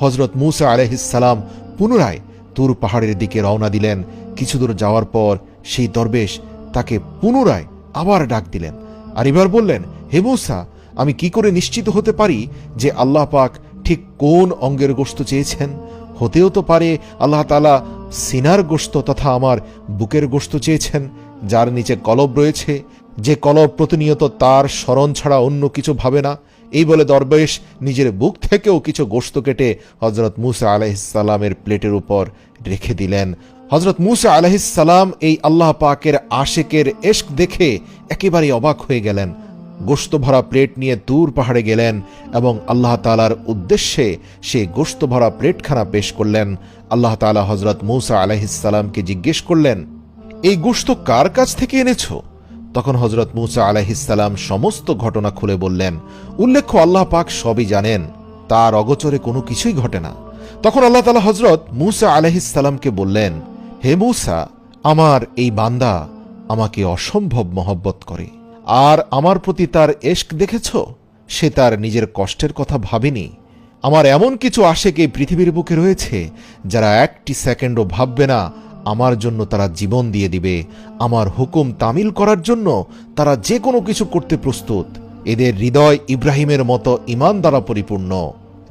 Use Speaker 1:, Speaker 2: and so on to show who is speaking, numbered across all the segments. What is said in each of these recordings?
Speaker 1: হজরত মুসা আলহিসাল্লাম পুনরায় তুর পাহাড়ের দিকে রওনা দিলেন। কিছু দূর যাওয়ার পর সেই দরবেশ তাকে পুনরায় আবার ডাক দিলেন আর এবার বললেন, হে মুসা, আমি কি করে নিশ্চিত হতে পারি যে আল্লাহ পাক ঠিক কোন অঙ্গের গোস্ত চেয়েছেন? হতেও তো পারে আল্লাহ তালা সিনার গোস্ত তথা আমার বুকের গোস্ত চেয়েছেন, যার নিচে কলব রয়েছে। যে কলব প্রতিনিয়ত তার স্মরণ ছাড়া অন্য কিছু ভাবে না। এই বলে দরবেশ নিজের বুক থেকেও কিছু গোস্ত কেটে হজরত মুসা আলাহিসাল্লামের প্লেটের উপর রেখে দিলেন। হজরত মুসা আলাহিসাল্লাম এই আল্লাহ পাকের আশেকের এশক দেখে একেবারে অবাক হয়ে গেলেন। গোস্ত ভরা প্লেট নিয়ে দূর পাহাড়ে গেলেন এবং আল্লাহ তালার উদ্দেশ্যে সে গোস্ত ভরা প্লেটখানা পেশ করলেন। আল্লাহ তালা হজরত মুসা আলাহিসাল্লামকে জিজ্ঞেস করলেন, এই গোস্ত কার কাছ থেকে এনেছো? তখন হজরত মুসা আলাহিসাল্লাম সমস্ত ঘটনা খুলে বললেন, উল্লেখ্য আল্লাহ পাক সবই জানেন, তার অগচরে কোনো কিছুই ঘটে না। তখন আল্লাহ তালা হজরত মুসা আলাহিসাল্লামকে বললেন, হে মুসা, আমার এই বান্দা আমাকে অসম্ভব মহব্বত করে, আর আমার প্রতি তার এশক দেখেছ? সে তার নিজের কষ্টের কথা ভাবেনি। আমার এমন কিছু আশেক এই পৃথিবীর বুকে রয়েছে, যারা একটি সেকেন্ডও ভাববে না আমার জন্য তারা জীবন দিয়ে দিবে। আমার হুকুম তামিল করার জন্য তারা যে কোনো কিছু করতে প্রস্তুত। এদের হৃদয় ইব্রাহিমের মতো ইমান দ্বারা পরিপূর্ণ,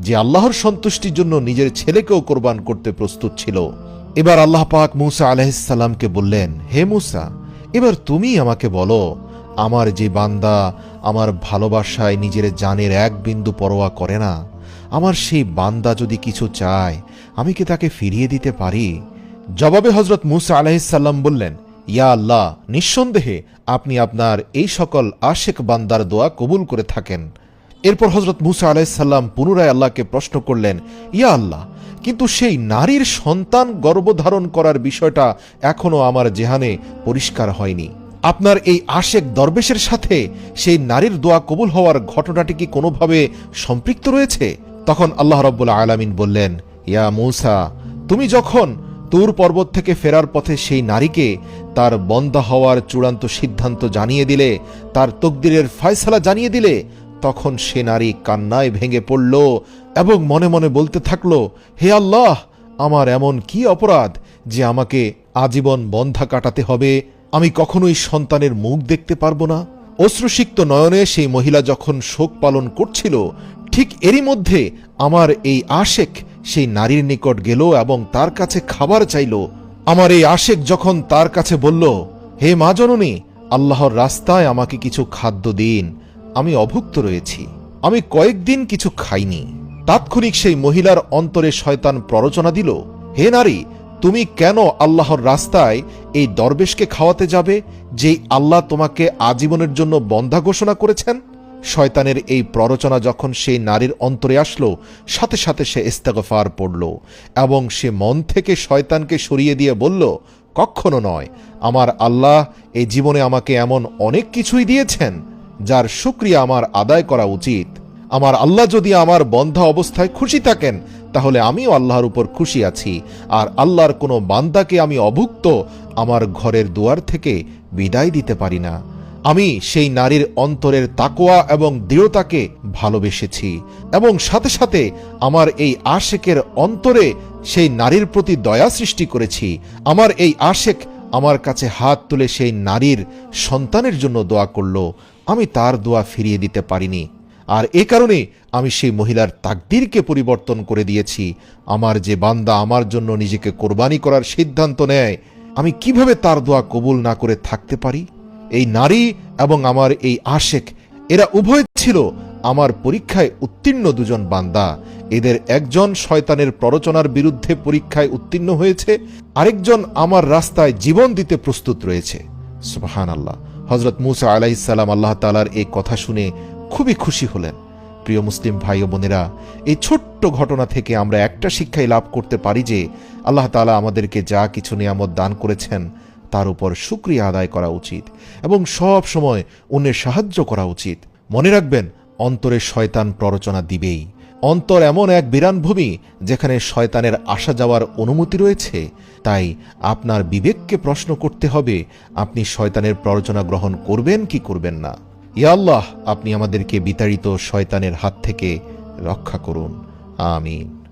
Speaker 1: যে আল্লাহর সন্তুষ্টির জন্য নিজের ছেলেকেও কোরবান করতে প্রস্তুত ছিল। এবার আল্লাহ পাক মুসা আলহিসাল্লামকে বললেন, হে মুসা, এবার তুমি আমাকে বলো, আমার যে বান্দা আমার ভালোবাসায় নিজের জানের এক বিন্দু পরোয়া করে না, আমার সেই বান্দা যদি কিছু চায়, আমি কি তাকে ফিরিয়ে দিতে পারি? জবাবে হজরত মুসা আলাহিসাল্লাম বললেন, ইয়া আল্লাহ, নিঃসন্দেহে আপনি আপনার এই সকল আশেক বান্দার দোয়া কবুল করে থাকেন। এরপর হজরত মুসা আলাহিসাল্লাম পুনরায় আল্লাহকে প্রশ্ন করলেন, ইয়া আল্লাহ, কিন্তু সেই নারীর সন্তান গর্ভধারণ করার বিষয়টা এখনও আমার জেহানে পরিষ্কার হয়নি। আপনার এই আশেক দরবেশের সাথে সেই নারীর দোয়া কবুল হওয়ার ঘটনাটি কি কোনোভাবে সম্পৃক্ত রয়েছে? তখন আল্লাহ রব্বুল্লা আলামিন বললেন, ইয়া মৌসা, তুমি যখন তুর পর্বত থেকে ফেরার পথে সেই নারীকে তার বন্ধা হওয়ার চূড়ান্ত সিদ্ধান্ত জানিয়ে দিলে, তার তকদিরের ফয়সালা জানিয়ে দিলে, তখন সে নারী কান্নায় ভেঙে পড়ল এবং মনে মনে বলতে থাকল, হে আল্লাহ, আমার এমন কি অপরাধ যে আমাকে আজীবন বন্ধা কাটাতে হবে? আমি কখনোই সন্তানের মুখ দেখতে পারব না। অশ্রুসিক্ত নয়নে সেই মহিলা যখন শোক পালন করছিল, ঠিক এরই মধ্যে আমার এই আশেক সেই নারীর নিকট গেল এবং তার কাছে খাবার চাইল। আমার এই আশেক যখন তার কাছে বলল, হে মা জননী, আল্লাহর রাস্তায় আমাকে কিছু খাদ্য দিন। আমি অভুক্ত রয়েছি। আমি কয়েকদিন কিছু খাইনি। তাৎক্ষণিক সেই মহিলার অন্তরে শয়তান প্ররোচনা দিল, হে নারী, তুমি কেন আল্লাহর রাস্তায় এই দরবেশকে খাওয়াতে যাবে, যেই আল্লাহ তোমাকে আজীবনের জন্য বন্ধা ঘোষণা করেছেন? শয়তানের এই প্ররোচনা যখন সেই নারীর অন্তরে আসলো, সাথে সাথে সে ইস্তেগফার পড়ল এবং সে মন থেকে শয়তানকে সরিয়ে দিয়ে বলল, কখনো নয়, আমার আল্লাহ এই জীবনে আমাকে এমন অনেক কিছুই দিয়েছেন, যার শুক্রিয়া আমার আদায় করা উচিত। আমার আল্লাহ যদি আমার বন্ধা অবস্থায় খুশি থাকেন, তাহলে আমিও আল্লাহর উপর খুশি আছি, আর আল্লাহর কোনো বান্দাকে আমি অভুক্ত আমার ঘরের দুয়ার থেকে বিদায় দিতে পারি না। আমি সেই নারীর অন্তরের তাকোয়া এবং দৃঢ়তাকে ভালোবেসেছি এবং সাথে সাথে আমার এই আশেকের অন্তরে সেই নারীর প্রতি দয়া সৃষ্টি করেছি। আমার এই আশেক আমার কাছে হাত তুলে সেই নারীর সন্তানের জন্য দোয়া করল। আমি তার দোয়া ফিরিয়ে দিতে পারিনি। আর এ কারণে আমি সেই মহিলার তাকদিরকে পরিবর্তন করে দিয়েছি। আমার যে বান্দা আমার জন্য নিজেকে কোরবানি করার সিদ্ধান্ত নেয়, আমি কীভাবে তার দোয়া কবুল না করে থাকতে পারি? এই নারী এবং আমার এই আশেক, এরা উভয় ছিল আমার পরীক্ষায় উত্তীর্ণ দুজন বান্দা। এদের একজন শয়তানের প্ররোচনার বিরুদ্ধে পরীক্ষায় উত্তীর্ণ হয়েছে, আরেকজন আমার রাস্তায় জীবন দিতে প্রস্তুত রয়েছে। সুবাহান আল্লাহ হজরত মুসা আলাইসাল্লাম আল্লাহ তালার এই কথা শুনে খুবই খুশি হলেন। প্রিয় মুসলিম ভাই ও বোনেরা, এই ছোট্ট ঘটনা থেকে আমরা একটা শিক্ষাই লাভ করতে পারি যে, আল্লাহ তালা আমাদেরকে যা কিছু নিয়ামত দান করেছেন তার উপর সুক্রিয়া আদায় করা উচিত এবং সব সময় অন্যের সাহায্য করা উচিত। মনে রাখবেন, অন্তরে শয়তান প্ররোচনা দিবেই। অন্তর এমন এক বিরান ভূমি যেখানে শয়তানের আসা যাওয়ার অনুমতি রয়েছে। তাই আপনার বিবেককে প্রশ্ন করতে হবে, আপনি শয়তানের প্ররোচনা গ্রহণ করবেন কি করবেন না। ইয়া আল্লাহ, আপনি আমাদেরকে বিতাড়িত শয়তানের হাত থেকে রক্ষা করুন। আমিন।